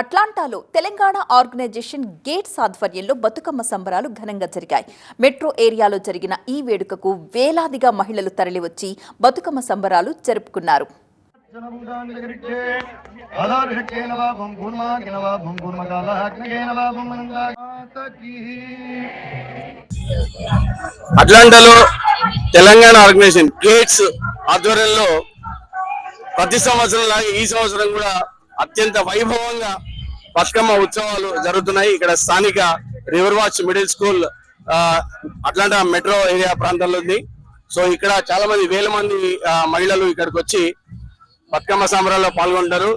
అట్లాంటాలో Telangana organisation gates ఆధ్వర్యంలో బతుకమ్మ సంబరాలు ఘనంగా జరిగాయి. మెట్రో ఏరియాలో జరిగిన ఈ వేడుకకు వేలాదిగా మహిళలు తరలివచ్చి బతుకమ్మ సంబరాలు జరుపుకున్నారు. అట్లాంటాలో తెలంగాణ ఆర్గనైజేషన్ గేట్స్ ఆధ్వర్యంలో ప్రతి సంవత్సరం లాగా ఈ సంవత్సరం కూడా అత్యంత వైభవంగా బతుకమ్మ ఉత్సవాలు జరుగుతున్నాయి. ఇక్కడ స్థానిక రివర్ వాచ్ మిడిల్ స్కూల్ ఆ, అట్లాంటా మెట్రో ఏరియా ప్రాంతంలో ఉంది. సో ఇక్కడ చాలా మంది వేల మంది ఆ, మహిళలు ఇక్కడికి వచ్చి బతుకమ్మ సంబరాల్లో పాల్గొంటారు.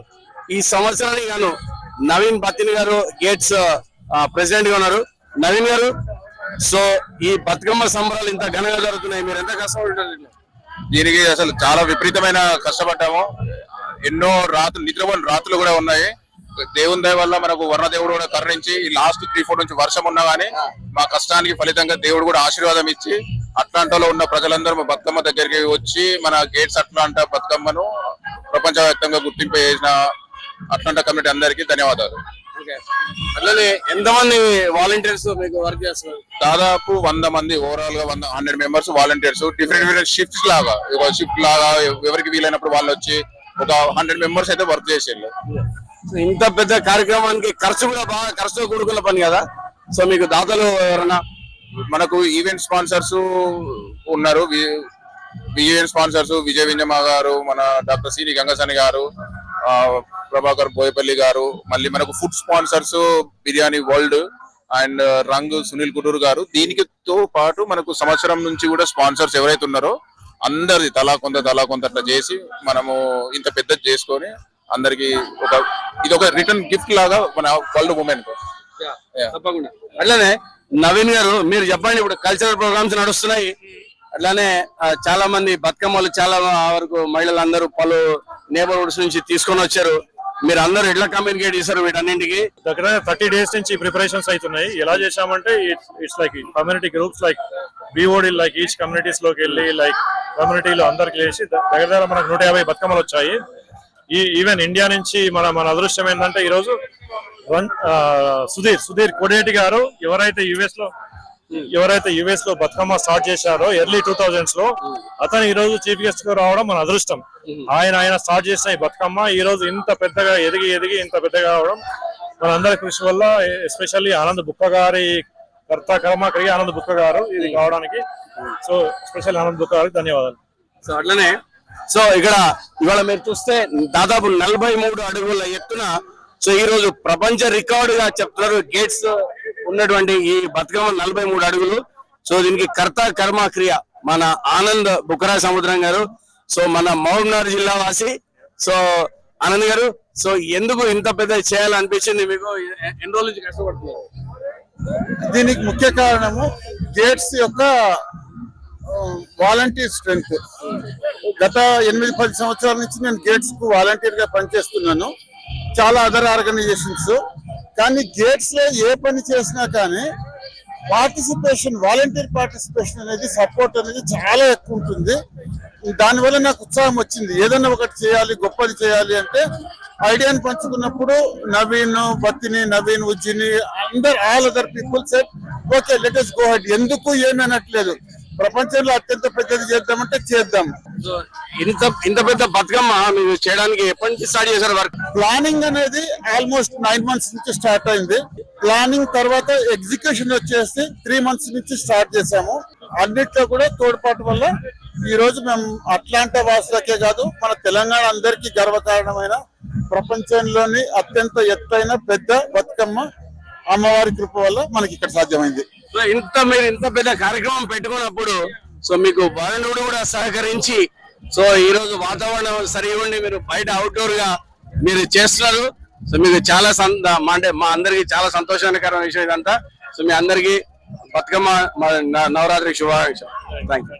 ఈ సంవత్సరానికి గాను నవీన్ బతిన్ గారు గేట్స్ ప్రెసిడెంట్గా ఉన్నారు. నవీన్ గారు సో ఈ బతుకమ్మ సంబరాలు ఇంత ఘనంగా జరుగుతున్నాయి. మీరు ఎంత కష్టపడుతున్నారు దీనికి అసలు చాలా విపరీతమైన కష్టపడ్డాము. ఎన్నో రాత్రులు నిద్రపోయిన రాత్రులు కూడా ఉన్నాయి. దేవుని దయ వల్ల మనకు వర్ణ దేవుడు కూడా కరుణించి ఈ లాస్ట్ త్రీ ఫోర్ నుంచి వర్షం ఉన్నా గానీ మా కష్టానికి ఫలితంగా దేవుడు కూడా ఆశీర్వాదం ఇచ్చి అట్లాంటాలో ఉన్న ప్రజలందరూ మా బతుకమ్మ దగ్గరికి వచ్చి మన గేట్స్ అట్లాంటా బతుకమ్మను ప్రపంచవ్యాప్తంగా గుర్తింపు చేసిన అట్లాంటా కమిటీ అందరికీ ధన్యవాదాలు. అట్లనే ఎంతమంది వాలంటీర్స్ మీకు వర్క్ చేస్తున్నారు? దాదాపు వంద మంది ఓవరాల్గా వంద hundred members volunteers different different shifts లాగా షిఫ్ట్ లాగా ఎవరికి వీలైనప్పుడు వాళ్ళు వచ్చి ఒక హండ్రెడ్ మెంబర్స్ అయితే వర్క్ చేసేళ్ళు. ఇంత పెద్ద కార్యక్రమానికి ఖర్చు కూడా బాగా ఖర్చుతో కూడుకున్న పని కదా? సో మీకు దాతలు ఎవరన్నా మనకు ఈవెంట్ స్పాన్సర్స్ ఉన్నారు. ఈవెంట్ స్పాన్సర్స్ విజయ వింజమ్మ గారు మన డాక్టర్ సిని గంగసాని గారు ఆ, ప్రభాకర్ బోయపల్లి గారు మళ్ళీ మనకు food sponsors biryani world and Rangu Sunil couture గారు. దీనికి తో పాటు మనకు సంవత్సరం నుంచి కూడా స్పాన్సర్స్ ఎవరైతే ఉన్నారో అందరిది తలా కొంత తలా కొంత అట్లా చేసి మనము ఇంత పెద్ద చేసుకొని అందరికి ఒక ఇది ఒక రిటర్న్ గిఫ్ట్ లాగా మన వరల్డ్ ఉమెన్ తప్పకుండా. అట్లానే నవీన్ గారు మీరు చెప్పండి ఇప్పుడు కల్చరల్ ప్రోగ్రామ్స్ నడుస్తున్నాయి. అట్లానే చాలా మంది బతుకమ్మలు చాలా వరకు మహిళలందరూ పలు నేబర్హుడ్స్ నుంచి తీసుకొని వచ్చారు. మీరు అందరూ ఎట్లా కమ్యూనికేట్ చేశారు వీటన్నింటికి? దగ్గర థర్టీ డేస్ నుంచి ప్రిపరేషన్స్ అవుతున్నాయి. ఎలా చేశామంటే it's like community groups like BOD like each కమ్యూనిటీస్లోకి వెళ్ళి లైక్ కమ్యూనిటీలో అందరికి చేసి ద- దగ్గర దగ్గర మనకు నూట యాభై బతుకమ్మలు వచ్చాయి. ఈ ఈవెన్ ఇండియా నుంచి మన మన అదృష్టం ఏంటంటే ఈ రోజు వన్- ఆ, సుధీర్ సుధీర్ కోడేటి గారు ఎవరైతే యుఎస్లో ఎవరైతే యుఎస్లో బతుకమ్మ స్టార్ట్ చేశారో ఎర్లీ టూ థౌజండ్స్లో అతను ఈ రోజు చీఫ్ గెస్ట్గా రావడం మన అదృష్టం. ఆయన ఆయన స్టార్ట్ చేసిన ఈ బతుకమ్మ ఈ రోజు ఇంత పెద్దగా ఎదిగి ఎదిగి ఇంత పెద్దగా రావడం మనందరి కృషి వల్ల ఎస్పెషల్లీ ఆనంద్ బుక్క గారి కర్త కర్మకరి ఆనంద్ బుక్క గారు ఇది కావడానికి. సో ఎస్పెషల్లీ ఆనంద్ బుక్క గారికి ధన్యవాదాలు. సో అట్లనే సో ఇక్కడ ఇవాళ మీరు చూస్తే దాదాపు నలభై మూడు అడుగుల ఎత్తున సో ఈ రోజు ప్రపంచ రికార్డు గా చెప్తున్నారు గేట్స్ ఉన్నటువంటి ఈ బతుకమ్మ నలభై మూడు అడుగులు. సో దీనికి కర్త కర్మ క్రియ మన ఆనంద్ బుకరా సముద్రం గారు సో మన మహబూబ్నగర్ జిల్లా వాసి సో ఆనంద్ గారు సో ఎందుకు ఇంత పెద్ద చేయాలనిపించింది మీకు? ఎన్ని రోజుల నుంచి కష్టపడుతున్నారు? దీనికి ముఖ్య కారణము గేట్స్ యొక్క వాలంటీర్ స్ట్రెంగ్త్. గత ఎనిమిది పది సంవత్సరాల నుంచి నేను గేట్స్కు వాలంటీర్గా పనిచేస్తున్నాను. చాలా అదర్ ఆర్గనైజేషన్స్ కానీ గేట్స్లో ఏ పని చేసినా కానీ పార్టిసిపేషన్ వాలంటీర్ పార్టిసిపేషన్ అనేది సపోర్ట్ అనేది చాలా ఎక్కువ ఉంటుంది. దానివల్ల నాకు ఉత్సాహం వచ్చింది. ఏదైనా ఒకటి చేయాలి గొప్పది చేయాలి అంటే ఐడియాని పంచుకున్నప్పుడు నవీన్ బత్తిని నవీన్ ఉజ్జిని అందరు all other people set okay let go head ఎందుకు ఏమీ అనట్లేదు. ప్రపంచంలో అత్యంత పెద్దది చేద్దామంటే చేద్దాం. ఇంత ఇంత పెద్ద బతుకమ్మ మీరు చేయడానికి ఎప్పటి నుంచి స్టార్ట్ చేశారు వర్క్? ప్లానింగ్ అనేది ఆల్మోస్ట్ నైన్ మంత్స్ నుంచి స్టార్ట్ అయింది. ప్లానింగ్ తర్వాత ఎగ్జిక్యూషన్ వచ్చేసి త్రీ మంత్స్ నుంచి స్టార్ట్ చేశాము. అన్నిట్లో కూడా తోడ్పాటు వల్ల ఈ రోజు మేము అట్లాంటా వాసులకే కాదు మన తెలంగాణ అందరికీ గర్వకారణమైన ప్రపంచంలోని అత్యంత ఎత్తైన పెద్ద బతుకమ్మ అమ్మవారి కృప వల్ల మనకి ఇక్కడ సాధ్యమైంది. సో ఇంత మీరు ఇంత పెద్ద కార్యక్రమం పెట్టుకున్నప్పుడు సో మీకు వరుణుడు కూడా సహకరించి సో ఈ రోజు వాతావరణం సరిగా ఉండి మీరు బయట అవుట్డోర్గా మీరు చేస్తున్నారు. సో మీకు చాలా సంత మా అంటే మా అందరికి చాలా సంతోషకరమైన విషయం ఇదంతా. సో మీ అందరికి బతుకమ్మ మా నవరాత్రి శుభాకాంక్షలు. Thank you